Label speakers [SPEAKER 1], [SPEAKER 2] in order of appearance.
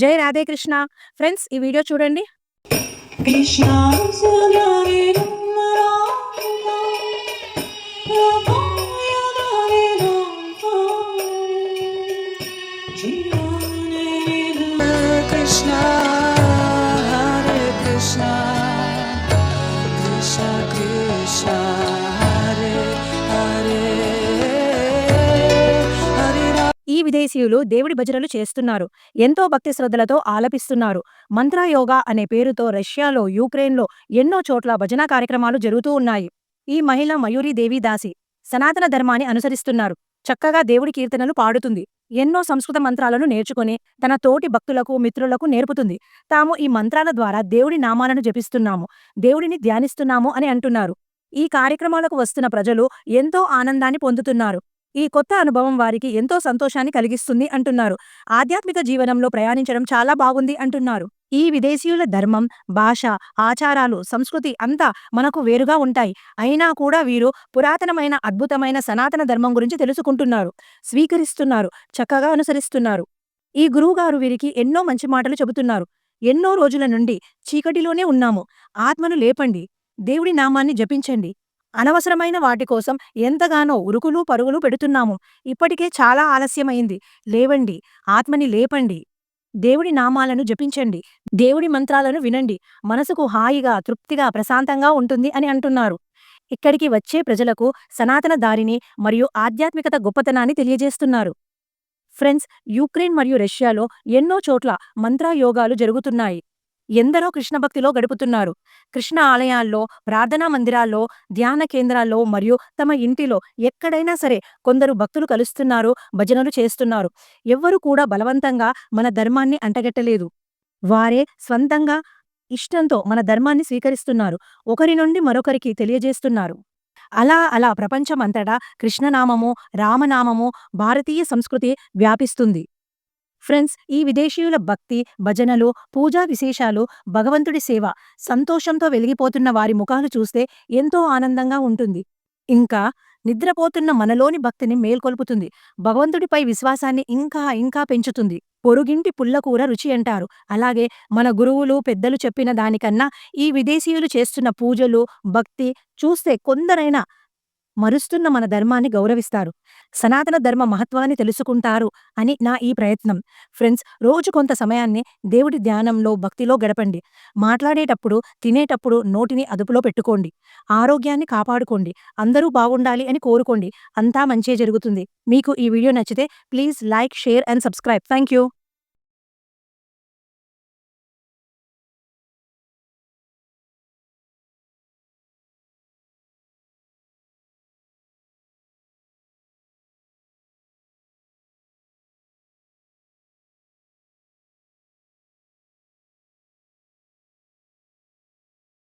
[SPEAKER 1] జై రాధే కృష్ణ. ఫ్రెండ్స్ ఈ వీడియో చూడండి.
[SPEAKER 2] కృష్ణ సుందరి
[SPEAKER 1] విదేశీయులు దేవుడి భజనలు చేస్తున్నారు. ఎంతో భక్తి శ్రద్ధలతో ఆలపిస్తున్నారు. మంత్రయోగా అనే పేరుతో రష్యాలో యూక్రెయిన్లో ఎన్నో చోట్ల భజన కార్యక్రమాలు జరుగుతూ ఉన్నాయి. ఈ మహిళ మయూరి దేవి దాసి సనాతన ధర్మాన్ని అనుసరిస్తున్నారు. చక్కగా దేవుడి కీర్తనలు పాడుతుంది. ఎన్నో సంస్కృత మంత్రాలను నేర్చుకుని తన తోటి భక్తులకు మిత్రులకు నేర్పుతుంది. తాము ఈ మంత్రాల ద్వారా దేవుడి నామాలను జపిస్తున్నాము. దేవుడిని ధ్యానిస్తున్నాము అని అంటున్నారు. ఈ కార్యక్రమాలకు వస్తున్న ప్రజలు ఎంతో ఆనందాన్ని పొందుతున్నారు. ఈ కొత్త అనుభవం వారికి ఎంతో సంతోషాన్ని కలిగిస్తుంది అంటున్నారు. ఆధ్యాత్మిక జీవనంలో ప్రయాణించడం చాలా బాగుంది అంటున్నారు. ఈ విదేశీయుల ధర్మం భాష ఆచారాలు సంస్కృతి అంతా మనకు వేరుగా ఉంటాయి. అయినా కూడా వీరు పురాతనమైన అద్భుతమైన సనాతన ధర్మం గురించి తెలుసుకుంటున్నారు స్వీకరిస్తున్నారు చక్కగా అనుసరిస్తున్నారు. ఈ గురువుగారు వీరికి ఎన్నో మంచి మాటలు చెబుతున్నారు. ఎన్నో రోజుల నుండి చీకటిలోనే ఉన్నాము. ఆత్మను లేపండి. దేవుడి నామాన్ని జపించండి. అనవసరమైన వాటి కోసం ఎంతగానో ఉరుకులు పరుగులు పెడుతున్నాము. ఇప్పటికే చాలా ఆలస్యమైంది. లేవండి. ఆత్మని లేపండి. దేవుడి నామాలను జపించండి. దేవుడి మంత్రాలను వినండి. మనసుకు హాయిగా తృప్తిగా ప్రశాంతంగా ఉంటుంది అని అంటున్నారు. ఇక్కడికి వచ్చే ప్రజలకు సనాతన దారిని మరియు ఆధ్యాత్మికత గొప్పతనాన్ని తెలియజేస్తున్నారు. ఫ్రెండ్స్ యుక్రెయిన్ మరియు రష్యాలో ఎన్నో చోట్ల మంత్రాయోగాలు జరుగుతున్నాయి. ఎందరో కృష్ణ భక్తిలో గడుపుతున్నారు. కృష్ణ ఆలయాల్లో ప్రార్థనా మందిరాల్లో ధ్యాన కేంద్రాల్లో మరియు తమ ఇంటిలో ఎక్కడైనా సరే కొందరు భక్తులు కలుస్తున్నారు భజనలు చేస్తున్నారు. ఎవ్వరూ కూడా బలవంతంగా మన ధర్మాన్ని అంటగట్టలేదు. వారే స్వంతంగా ఇష్టంతో మన ధర్మాన్ని స్వీకరిస్తున్నారు. ఒకరి నుండి మరొకరికి తెలియజేస్తున్నారు. అలా అలా ప్రపంచమంతటా కృష్ణనామము రామనామము భారతీయ సంస్కృతి వ్యాపిస్తుంది. ఫ్రెండ్స్ ఈ విదేశీయుల భక్తి భజనలు పూజా విశేషాలు భగవంతుడి సేవ సంతోషంతో వెలిగిపోతున్న వారి ముఖాలు చూస్తే ఎంతో ఆనందంగా ఉంటుంది. ఇంకా నిద్రపోతున్న మనలోని భక్తిని మేల్కొల్పుతుంది. భగవంతుడిపై విశ్వాసాన్ని ఇంకా ఇంకా పెంచుతుంది. పొరుగింటి పుల్లకూర రుచి అంటారు. అలాగే మన గురువులు పెద్దలు చెప్పిన దానికన్నా ఈ విదేశీయులు చేస్తున్న పూజలు భక్తి చూస్తే కొందరైనా మరుస్తున్న మన ధర్మాన్ని గౌరవిస్తారు. సనాతన ధర్మ మహత్వాన్ని తెలుసుకుంటారు అని నా ఈ ప్రయత్నం. ఫ్రెండ్స్ రోజు కొంత సమయాన్ని దేవుడి ధ్యానంలో భక్తిలో గడపండి. మాట్లాడేటప్పుడు తినేటప్పుడు నోటిని అదుపులో పెట్టుకోండి. ఆరోగ్యాన్ని కాపాడుకోండి. అందరూ బాగుండాలి అని కోరుకోండి. అంతా మంచే జరుగుతుంది. మీకు ఈ వీడియో నచ్చితే please like share and subscribe. Thank you